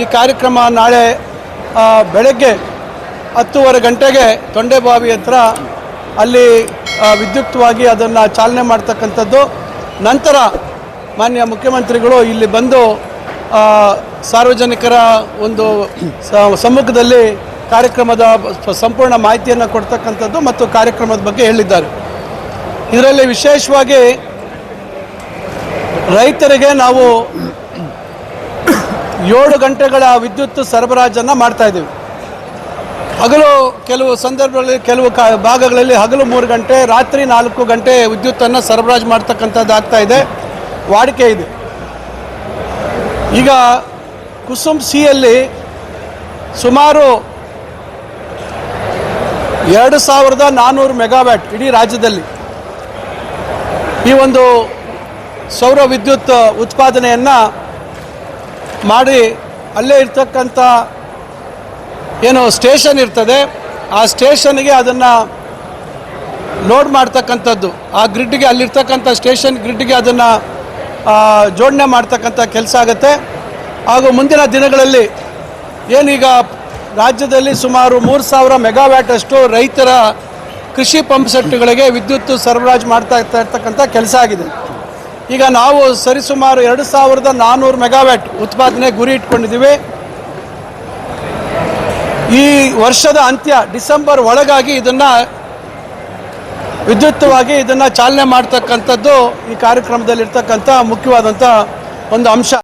ಈ ಕಾರ್ಯಕ್ರಮ ನಾಳೆ ಬೆಳಗ್ಗೆ ಹತ್ತೂವರೆ ಗಂಟೆಗೆ ತೊಂಡೆಬಾವಿ ಹತ್ರ ಅಲ್ಲಿ ವಿದ್ಯುಕ್ತವಾಗಿ ಅದನ್ನು ಚಾಲನೆ ಮಾಡ್ತಕ್ಕಂಥದ್ದು. ನಂತರ ಮಾನ್ಯ ಮುಖ್ಯಮಂತ್ರಿಗಳು ಇಲ್ಲಿ ಬಂದು ಸಾರ್ವಜನಿಕರ ಒಂದು ಸಮ್ಮುಖದಲ್ಲಿ ಕಾರ್ಯಕ್ರಮದ ಸಂಪೂರ್ಣ ಮಾಹಿತಿಯನ್ನು ಕೊಡ್ತಕ್ಕಂಥದ್ದು ಮತ್ತು ಕಾರ್ಯಕ್ರಮದ ಬಗ್ಗೆ ಹೇಳಿದ್ದಾರೆ. ಇದರಲ್ಲಿ ವಿಶೇಷವಾಗಿ ರೈತರಿಗೆ ನಾವು ಏಳು ಗಂಟೆಗಳ ವಿದ್ಯುತ್ ಸರಬರಾಜನ್ನು ಮಾಡ್ತಾ ಇದ್ದೀವಿ. ಹಗಲು ಕೆಲವು ಸಂದರ್ಭಗಳಲ್ಲಿ, ಕೆಲವು ಭಾಗಗಳಲ್ಲಿ ಹಗಲು ಮೂರು ಗಂಟೆ, ರಾತ್ರಿ ನಾಲ್ಕು ಗಂಟೆ ವಿದ್ಯುತ್ತನ್ನು ಸರಬರಾಜು ಮಾಡ್ತಕ್ಕಂಥದ್ದು ಆಗ್ತಾ ಇದೆ. ವಾಡಿಕೆ ಇದೆ. ಈಗ ಕುಸುಮ್ ಸಿಯಲ್ಲಿ ಸುಮಾರು ಎರಡು ಸಾವಿರದ ನಾನ್ನೂರು ಮೆಗಾವ್ಯಾಟ್ ಇಡೀ ರಾಜ್ಯದಲ್ಲಿ ಈ ಒಂದು ಸೌರ ವಿದ್ಯುತ್ ಉತ್ಪಾದನೆಯನ್ನು ಮಾಡಿ ಅಲ್ಲೇ ಇರ್ತಕ್ಕಂಥ ಏನು ಸ್ಟೇಷನ್ ಇರ್ತದೆ, ಆ ಸ್ಟೇಷನ್ಗೆ ಅದನ್ನು ಲೋಡ್ ಮಾಡ್ತಕ್ಕಂಥದ್ದು. ಆ ಗ್ರಿಡ್ಗೆ ಅಲ್ಲಿರ್ತಕ್ಕಂಥ ಸ್ಟೇಷನ್ ಗ್ರಿಡ್ಗೆ ಅದನ್ನು ಜೋಡಣೆ ಮಾಡ್ತಕ್ಕಂಥ ಕೆಲಸ ಆಗುತ್ತೆ. ಹಾಗೂ ಮುಂದಿನ ದಿನಗಳಲ್ಲಿ ಏನೀಗ ರಾಜ್ಯದಲ್ಲಿ ಸುಮಾರು ಮೂರು ಸಾವಿರ ಮೆಗಾವ್ಯಾಟ್ ಅಷ್ಟು ರೈತರ ಕೃಷಿ ಪಂಪ್ ಸೆಟ್ಗಳಿಗೆ ವಿದ್ಯುತ್ ಸರಬರಾಜು ಮಾಡ್ತಾ ಇರ್ತಾ ಇರ್ತಕ್ಕಂಥ ಕೆಲಸ ಆಗಿದೆ. ಈಗ ನಾವು ಸರಿಸುಮಾರು ಎರಡು ಸಾವಿರದ ನಾನ್ನೂರು ಮೆಗಾವ್ಯಾಟ್ ಉತ್ಪಾದನೆ ಗುರಿ ಇಟ್ಕೊಂಡಿದ್ದೀವಿ. ಈ ವರ್ಷದ ಅಂತ್ಯ ಡಿಸೆಂಬರ್ ಒಳಗಾಗಿ ಇದನ್ನು ವಿದ್ಯುತ್ವಾಗಿ ಇದನ್ನು ಚಾಲನೆ ಮಾಡ್ತಕ್ಕಂಥದ್ದು ಈ ಕಾರ್ಯಕ್ರಮದಲ್ಲಿರ್ತಕ್ಕಂಥ ಮುಖ್ಯವಾದಂಥ ಒಂದು ಅಂಶ.